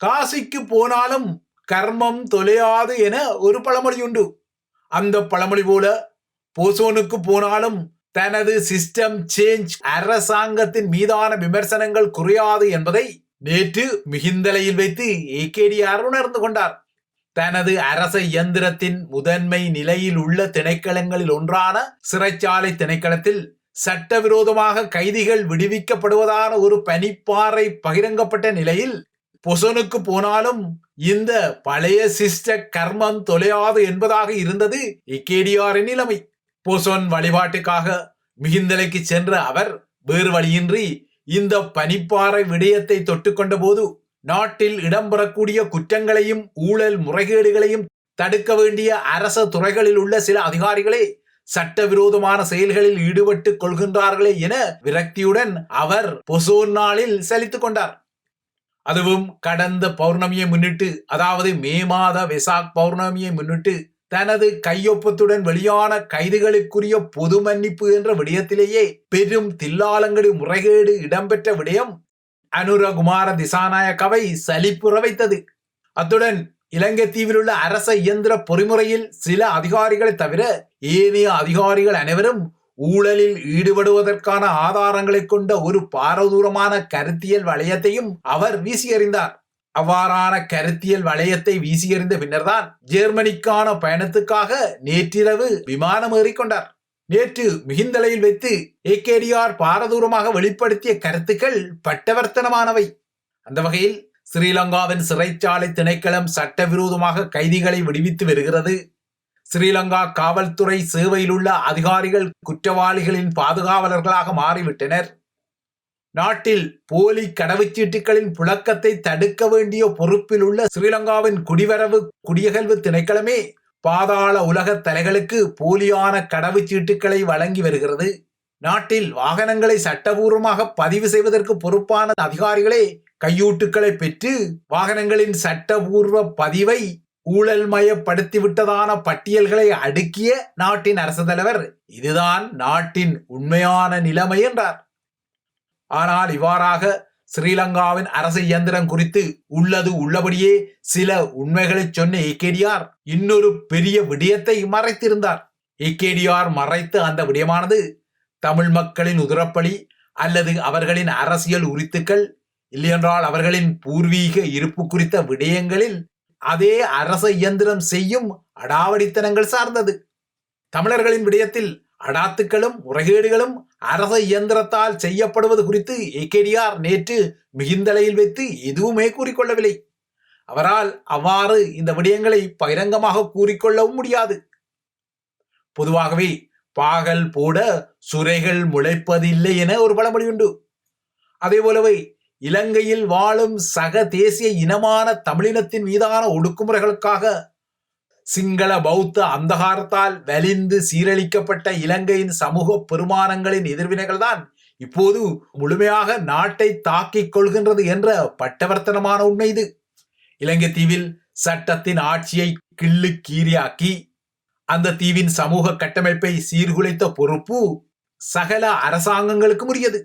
காசிக்கு போனாலும் கர்மம் தொலையாது என ஒரு பழமொழி உண்டு. அந்த பழமொழி போல போசோனுக்கு போனாலும் தனது சிஸ்டம் சேஞ்ச் அரசாங்கத்தின் மீதான விமர்சனங்கள் குறையாது என்பதை நேற்று மிகுந்தலையில் வைத்து ஏகேடிஆர் உணர்ந்து கொண்டார். தனது அரச இயந்திரத்தின் முதன்மை நிலையில் உள்ள திணைக்களங்களில் ஒன்றான சிறைச்சாலை திணைக்களத்தில் சட்டவிரோதமாக கைதிகள் விடுவிக்கப்படுவதான ஒரு பனிப்பாறை பகிரங்கப்பட்ட நிலையில் பொசனுக்கு போனாலும் இந்த பழைய சிஸ்ட கர்மம் தொலையாது என்பதாக இருந்தது இக்கேடியாரின் நிலைமை. பொசோன் வழிபாட்டுக்காக மிகுந்தலைக்கு சென்ற அவர் வேறு வழியின்றி இந்த பனிப்பாறை விடயத்தை தொட்டுக்கொண்ட போது நாட்டில் இடம்பெறக்கூடிய குற்றங்களையும் ஊழல் முறைகேடுகளையும் தடுக்க வேண்டிய அரச துறைகளில் உள்ள சில அதிகாரிகளே சட்டவிரோதமான செயல்களில் ஈடுபட்டுக் கொள்கின்றார்களே என விரக்தியுடன் அவர் பொசோன் நாளில் சலித்துக் கொண்டார். அதுவும் கடந்த பௌர்ணமியை முன்னிட்டு அதாவது மே மாத வெசாக் பௌர்ணமியை முன்னிட்டு தனது கையொப்பத்துடன் வெளியான கைதுகளுக்குரிய பொது மன்னிப்பு என்ற விடயத்திலேயே பெரும் தில்லாலங்கடி முறைகேடு இடம்பெற்ற விடயம் அனுரகுமார திசாநாயக்கவை சலிப்புற வைத்தது. அத்துடன் இலங்கை தீவில் உள்ள அரச இயந்திர பொறிமுறையில் சில அதிகாரிகளை தவிர ஏனைய அதிகாரிகள் அனைவரும் ஊழலில் ஈடுபடுவதற்கான ஆதாரங்களை கொண்ட ஒரு பாரதூரமான கருத்தியல் வளையத்தையும் அவர் வீசியறிந்தார். அவ்வாறான கருத்தியல் வளையத்தை வீசியறிந்த பின்னர்தான் ஜெர்மனிக்கான பயணத்துக்காக நேற்றிரவு விமானம் ஏறிக்கொண்டார். நேற்று மிகுந்தலையில் வைத்து ஏகேடிஆர் பாரதூரமாக வெளிப்படுத்திய கருத்துக்கள் பட்டவர்த்தனமானவை. அந்த வகையில் ஸ்ரீலங்காவின் சிறைச்சாலை திணைக்களம் சட்டவிரோதமாக கைதிகளை விடுவித்து வருகிறது. ஸ்ரீலங்கா காவல்துறை சேவையில் உள்ள அதிகாரிகள் குற்றவாளிகளின் பாதுகாவலர்களாக மாறிவிட்டனர். நாட்டில் போலி கடவுச்சீட்டுகளின் புழக்கத்தை தடுக்க வேண்டிய பொறுப்பில் உள்ள ஸ்ரீலங்காவின் குடிவரவு குடியகல்வு திணைக்களமே பாதாள உலக தலைகளுக்கு போலியான கடவுச்சீட்டுகளை வழங்கி வருகிறது. நாட்டில் வாகனங்களை சட்டபூர்வமாக பதிவு செய்வதற்கு பொறுப்பான அதிகாரிகளே கையூட்டுக்களை பெற்று வாகனங்களின் சட்டபூர்வ பதிவை ஊழல்மயப்படுத்திவிட்டதான பட்டியல்களை அடுக்கிய நாட்டின் அரசு தலைவர் இதுதான் நாட்டின் உண்மையான நிலைமை என்றார். ஆனால் இவ்வாறாக ஸ்ரீலங்காவின் அரசு இயந்திரம் குறித்து உள்ளது உள்ளபடியே சில உண்மைகளை சொன்ன ஏகேடிஆர் இன்னொரு பெரிய விடயத்தை மறைத்திருந்தார். ஏகேடிஆர் மறைத்த அந்த விடயமானது தமிழ் மக்களின் உதிரப்பலி அல்லது அவர்களின் அரசியல் உரித்துக்கள் இல்லையென்றால் அவர்களின் பூர்வீக இருப்பு குறித்த விடயங்களில் அதே அரச இயந்திரம் செய்யும் அடாவடித்தனங்கள் சார்ந்தது. தமிழர்களின் விடயத்தில் அடாத்துக்களும் முறைகேடுகளும் அரச இயந்திரத்தால் செய்யப்படுவது குறித்து ஏகேடிஆர் நேற்று மிகுந்தலையில் வைத்து எதுவுமே கூறிக்கொள்ளவில்லை. அவரால் அவ்வாறு இந்த விடயங்களை பகிரங்கமாக கூறிக்கொள்ளவும் முடியாது. பொதுவாகவே பாகல் போட சுரைகள் முளைப்பதில்லை என ஒரு பழமொழி உண்டு அதே போலவே இலங்கையில் வாழும் சக தேசிய இனமான தமிழினத்தின் மீதான ஒடுக்குமுறைகளுக்காக சிங்கள பௌத்த அந்தகாரத்தால் வலிந்து சீரழிக்கப்பட்ட இலங்கையின் சமூக பெருமானங்களின் எதிர்வினைகள் தான் இப்போது முழுமையாக நாட்டை தாக்கிக் கொள்கின்றது என்ற பட்டவர்த்தனமான உண்மை இது. இலங்கை தீவில் சட்டத்தின் ஆட்சியை கிள்ளு கீரியாக்கி அந்த தீவின் சமூக கட்டமைப்பை சீர்குலைத்த பொறுப்பு சகல அரசாங்கங்களுக்கும் உரியது.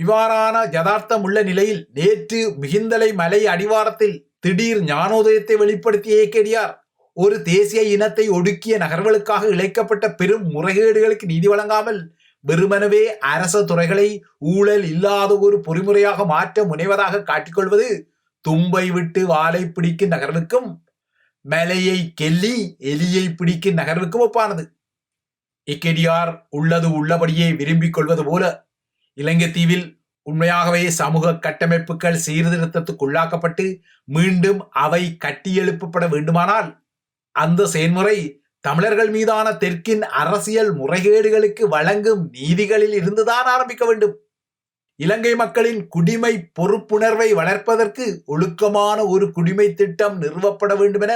இவ்வாறான யதார்த்தம் உள்ள நிலையில் நேற்று மிகுந்தலை மலை அடிவாரத்தில் திடீர் ஞானோதயத்தை வெளிப்படுத்திய கேடியார் ஒரு தேசிய இனத்தை ஒடுக்கிய நகர்வுகளுக்காக இழைக்கப்பட்ட பெரும் முறைகேடுகளுக்கு நீதி வழங்காமல் வெறுமனவே அரச துறைகளை ஊழல் இல்லாத ஒரு பொறிமுறையாக மாற்ற முனைவதாக காட்டிக்கொள்வது தும்பை விட்டு வாளை பிடிக்கும் நகர்வுக்கும் மலையை கெல்லி எலியை பிடிக்கும் நகர்வுக்கும் ஒப்பானது. இக்கெடியார் உள்ளது உள்ளபடியே விரும்பிக் கொள்வது போல இலங்கை தீவில் உண்மையாகவே சமூக கட்டமைப்புகள் சீர்திருத்தத்துக்குள்ளாக்கப்பட்டு மீண்டும் அவை கட்டியெழுப்பப்பட வேண்டுமானால் அந்த செயல்முறை தமிழர்கள் மீதான தெற்கின் அரசியல் முறைகேடுகளுக்கு வழங்கும் நீதிகளில் இருந்துதான் ஆரம்பிக்க வேண்டும். இலங்கை மக்களின் குடிமை பொறுப்புணர்வை வளர்ப்பதற்கு ஒழுக்கமான ஒரு குடிமை திட்டம் நிறுவப்பட வேண்டும் என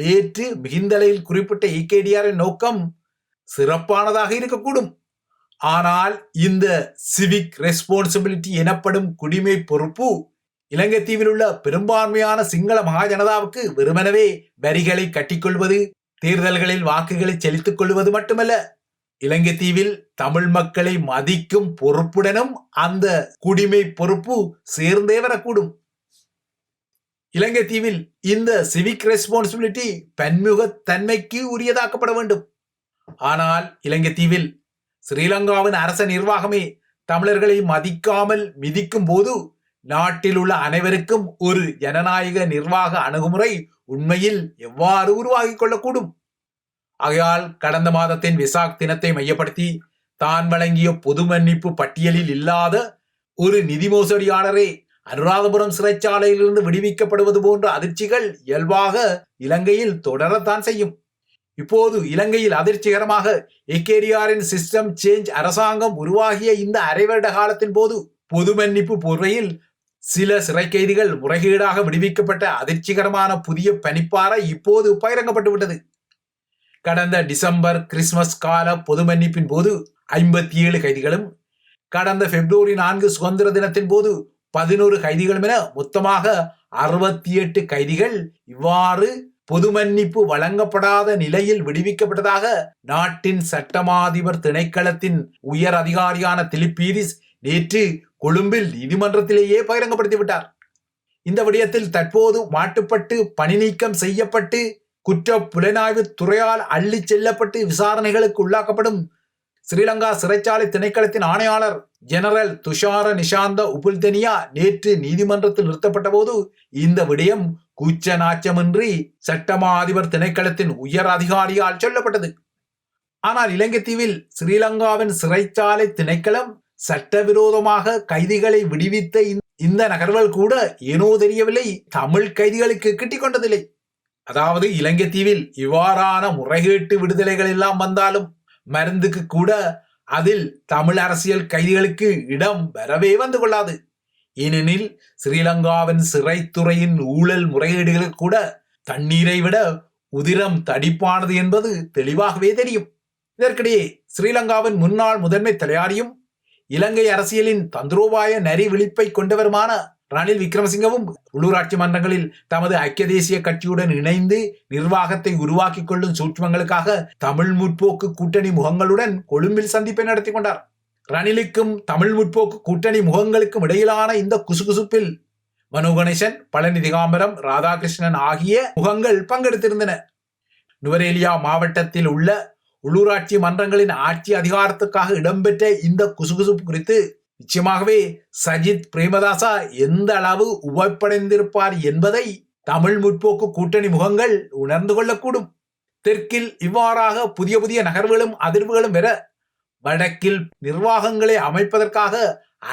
நேற்று மிகுந்தலையில் குறிப்பிட்ட இகேடிஆரின் நோக்கம் சிறப்பானதாக இருக்கக்கூடும். ஆனால் இந்த சிவிக் ரெஸ்பான்சிபிலிட்டி எனப்படும் குடிமை பொறுப்பு இலங்கை தீவில் உள்ள பெரும்பான்மையான சிங்கள மகாஜனதாவுக்கு வெறுமனவே வரிகளை கட்டிக்கொள்வது தேர்தல்களில் வாக்குகளை செலுத்திக் கொள்வது மட்டுமல்ல இலங்கை தீவில் தமிழ் மக்களை மதிக்கும் பொறுப்புடனும் அந்த குடிமை பொறுப்பு சேர்ந்தே வரக்கூடும். இலங்கை தீவில் இந்த சிவிக் ரெஸ்பான்சிபிலிட்டி பன்முகத்தன்மைக்கு உரியதாக்கப்பட வேண்டும். ஆனால் இலங்கை தீவில் ஸ்ரீலங்காவின் அரச நிர்வாகமே தமிழர்களை மதிக்காமல் மிதிக்கும் போது நாட்டில் உள்ள அனைவருக்கும் ஒரு ஜனநாயக நிர்வாக அணுகுமுறை உண்மையில் எவ்வாறு உருவாகிக் கொள்ளக்கூடும்? ஆகையால் கடந்த மாதத்தின் விசாக் தினத்தை மையப்படுத்தி தான் வழங்கிய பொது மன்னிப்பு பட்டியலில் இல்லாத ஒரு நிதி மோசடியாளரே அனுராதபுரம் சிறைச்சாலையிலிருந்து விடுவிக்கப்படுவது போன்ற அதிர்ச்சிகள் இயல்பாக இலங்கையில் தொடரத்தான் செய்யும். இப்போது இலங்கையில் அதிர்ச்சிகரமாக எக்கேரியாரின் சிஸ்டம் சேஞ்ச் அரசாங்கம் உருவாகிய இந்த அரைவருட காலத்தின் போது பொது மன்னிப்பு போர்வையில் சில சிறை கைதிகள் முறைகேடாக விடுவிக்கப்பட்ட அதிர்ச்சிகரமான புதிய பனிப்பாறை இப்போது பகிரங்கப்பட்டு விட்டது. கடந்த டிசம்பர் கிறிஸ்மஸ் கால பொது மன்னிப்பின் போது ஐம்பத்தி ஏழு கைதிகளும் கடந்த பிப்ரவரி நான்கு சுதந்திர தினத்தின் போது பதினோரு கைதிகளும் என மொத்தமாக அறுபத்தி எட்டு கைதிகள் இவ்வாறு பொது மன்னிப்பு வழங்கப்படாத நிலையில் விடுவிக்கப்பட்டதாக நாட்டின் சட்டமாதிபர் திணைக்களத்தின் உயர் அதிகாரியான திலிப்பீரிஸ் நேற்று கொழும்பில் நீதிமன்றத்திலேயே பகிரங்கப்படுத்திவிட்டார் இந்த விடயத்தில் தற்போது மாட்டுப்பட்டு பணி நீக்கம் செய்யப்பட்டு குற்ற புலனாய்வு துறையால் அள்ளிச் செல்லப்பட்டு விசாரணைகளுக்கு உள்ளாக்கப்படும் ஸ்ரீலங்கா சிறைச்சாலை திணைக்களத்தின் ஆணையாளர் ஜெனரல் துஷார நிஷாந்த உபுல்தனியா நேற்று நீதிமன்றத்தில் நிறுத்தப்பட்ட போது இந்த விடயம் கூச்ச நாச்சமின்றி சட்டமா அதிபர் திணைக்களத்தின் உயர் அதிகாரியால் சொல்லப்பட்டது. ஆனால் இலங்கை தீவில் ஸ்ரீலங்காவின் சிறைச்சாலை திணைக்களம் சட்டவிரோதமாக கைதிகளை விடுவித்த இந்த நகர்வுகள் கூட ஏனோ தெரியவில்லை தமிழ் கைதிகளுக்கு கிட்டிக் கொண்டதில்லை. அதாவது இலங்கை தீவில் இவ்வாறான முறைகேட்டு விடுதலைகள் எல்லாம் வந்தாலும் மருந்துக்கு கூட அதில் தமிழ் அரசியல் கைதிகளுக்கு இடம் வரவே வந்து கொள்ளாது. ஏனெனில் ஸ்ரீலங்காவின் சிறைத்துறையின் ஊழல் முறையீடுகளுக்கு கூட தண்ணீரை விட உதிரம் தடிப்பானது என்பது தெளிவாகவே தெரியும். இதற்கிடையே ஸ்ரீலங்காவின் முன்னாள் முதன்மை தலையாரியும் இலங்கை அரசியலின் தந்திரோபாய நரி விழிப்பை கொண்டவருமான ரணில் விக்ரமசிங்கவும் உள்ளூராட்சி மன்றங்களில் தமது ஐக்கிய தேசிய கட்சியுடன் இணைந்து நிர்வாகத்தை உருவாக்கி கொள்ளும் சூட்சமங்களுக்காக தமிழ் முற்போக்கு கூட்டணி முகங்களுடன் கொழும்பில் சந்திப்பை நடத்தி கொண்டார். ரணிலுக்கும் தமிழ் முற்போக்கு கூட்டணி முகங்களுக்கும் இடையிலான இந்த குசுகுசுப்பில் மனு கணேசன் பழனி திகாம்பரம் ராதாகிருஷ்ணன் ஆகிய முகங்கள் பங்கெடுத்திருந்தன. நுவரேலியா மாவட்டத்தில் உள்ள உள்ளூராட்சி மன்றங்களின் ஆட்சி அதிகாரத்துக்காக இடம்பெற்ற இந்த குசுகுசுப்பு குறித்து நிச்சயமாகவே சஜித் பிரேமதாசா எந்த அளவு உபப்படைந்திருப்பார் என்பதை தமிழ் முற்போக்கு கூட்டணி முகங்கள் உணர்ந்து கொள்ளக்கூடும். தெற்கில் இவ்வாறாக புதிய புதிய நகர்வுகளும் அதிர்வுகளும் பெற வடக்கில் நிர்வாகங்களை அமைப்பதற்காக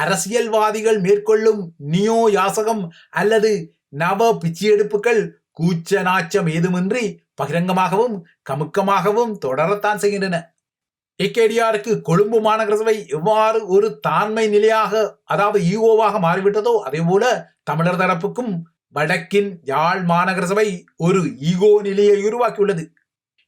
அரசியல்வாதிகள் மேற்கொள்ளும் நியோ யாசகம் அல்லது நவ பிச்சையெடுப்புகள் கூச்ச நாச்சம் ஏதுமின்றி பகிரங்கமாகவும் கமுக்கமாகவும் தொடரத்தான் செய்கின்றன. ஏகேடிஆருக்கு கொழும்பு மாநகர சபை எவ்வாறு ஒரு தாண்மை நிலையாக அதாவது ஈஓவாக மாறிவிட்டதோ அதே போல தமிழர் தரப்புக்கும் வடக்கின் யாழ் மாநகர சபை ஒரு ஈகோ நிலையை உருவாக்கியுள்ளது.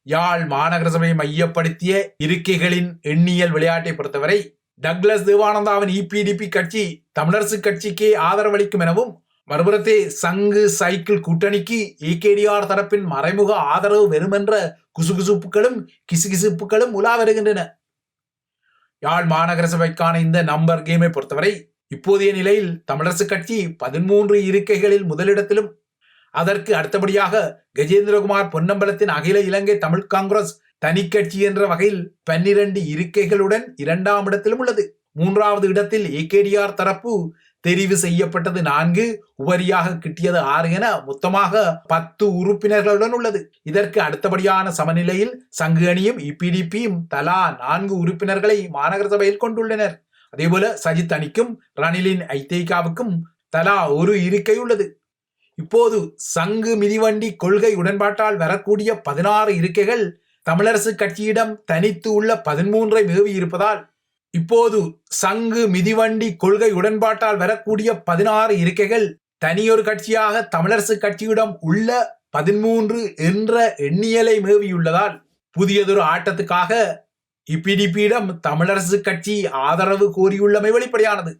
யாழ் மாநகர சபையை மையப்படுத்திய இருக்கைகளின் எண்ணியல் விளையாட்டை பொறுத்தவரை டக்ளஸ் தேவானந்தாவின் இபிடிபி கட்சி தமிழரசு கட்சிக்கே ஆதரவளிக்கும் எனவும் மறுபுறத்தே சங்கு சைக்கிள் கூட்டணிக்கு ஏகேடிஆர் தரப்பின் மறைமுக ஆதரவு வெறுமென்ற குசுகுசுப்புகளும் கிசுகிசுப்புகளும் உலா வருகின்றன யாழ் மாநகர சபைக்கான இந்த நம்பர் கேமை பொறுத்தவரை இப்போதைய நிலையில் தமிழரசு கட்சி பதிமூன்று இருக்கைகளில் முதலிடத்திலும் அதற்கு அடுத்தபடியாக கஜேந்திரகுமார் பொன்னம்பலத்தின் அகில இலங்கை தமிழ் காங்கிரஸ் தனி கட்சி என்ற வகையில் பன்னிரண்டு இருக்கைகளுடன் இரண்டாம் இடத்திலும் உள்ளது. மூன்றாவது இடத்தில் ஏகேடிஆர் தரப்பு தெரிவு செய்யப்பட்டது நான்கு உபரியாக கிட்டியது ஆறு என மொத்தமாக பத்து உறுப்பினர்களுடன் உள்ளது. இதற்கு அடுத்தபடியான சமநிலையில் சங்கு அணியும் இபிடிபியும் தலா நான்கு உறுப்பினர்களை மாநகர சபையில் கொண்டுள்ளனர். அதேபோல சஜித் அணிக்கும் ரணிலின் ஐதேகாவுக்கும் தலா ஒரு இருக்கை உள்ளது. இப்போது சங்கு மிதிவண்டி கொள்கை உடன்பாட்டால் வரக்கூடிய பதினாறு இருக்கைகள் தமிழரசு கட்சியிடம் தனித்து உள்ள பதிமூன்றை மேவி இருப்பதால் இப்போது சங்கு மிதிவண்டி கொள்கை உடன்பாட்டால் வரக்கூடிய பதினாறு இருக்கைகள் தனியொரு கட்சியாக தமிழரசு கட்சியிடம் உள்ள பதிமூன்று என்ற எண்ணியலை மேவியுள்ளதால் புதியதொரு ஆட்டத்துக்காக இப்பிடிப்பியிடம் தமிழரசு கட்சி ஆதரவு கோரியுள்ளமை வெளிப்படையானது.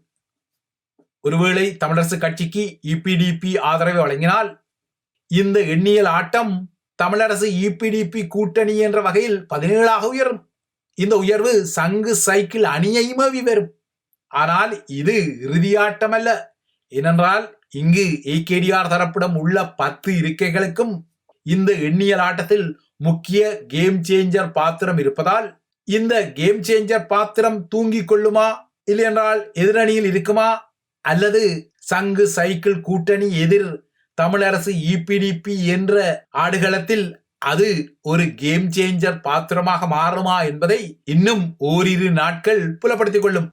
ஒருவேளை தமிழரசு கட்சிக்கு இபிடிபி ஆதரவை வழங்கினால் இந்த எண்ணியல் ஆட்டம் தமிழரசு இபிடிபி கூட்டணி என்ற வகையில் பதினேழாக உயரும். இந்த உயர்வு சங்கு சைக்கிள் அணியையும் வரும் ஆனால் இது இறுதியாட்டம் அல்ல ஏனென்றால் இங்கு ஏகேடிஆர் தரப்பிடம் உள்ள பத்து இருக்கைகளுக்கும் இந்த எண்ணியல் ஆட்டத்தில் முக்கிய கேம் சேஞ்சர் பாத்திரம் இருப்பதால் இந்த கேம் சேஞ்சர் பாத்திரம் தூங்கிக் கொள்ளுமா? இல்லையென்றால் எதிரணியில் இருக்குமா? அல்லது சங்கு சைக்கிள் கூட்டணி எதிர் தமிழரசு இபிடிபி என்ற ஆடுகளத்தில் அது ஒரு கேம் சேஞ்சர் பாத்திரமாக மாறுமா என்பதை இன்னும் ஓரிரு நாட்கள் புலப்படுத்திக் கொள்ளும்.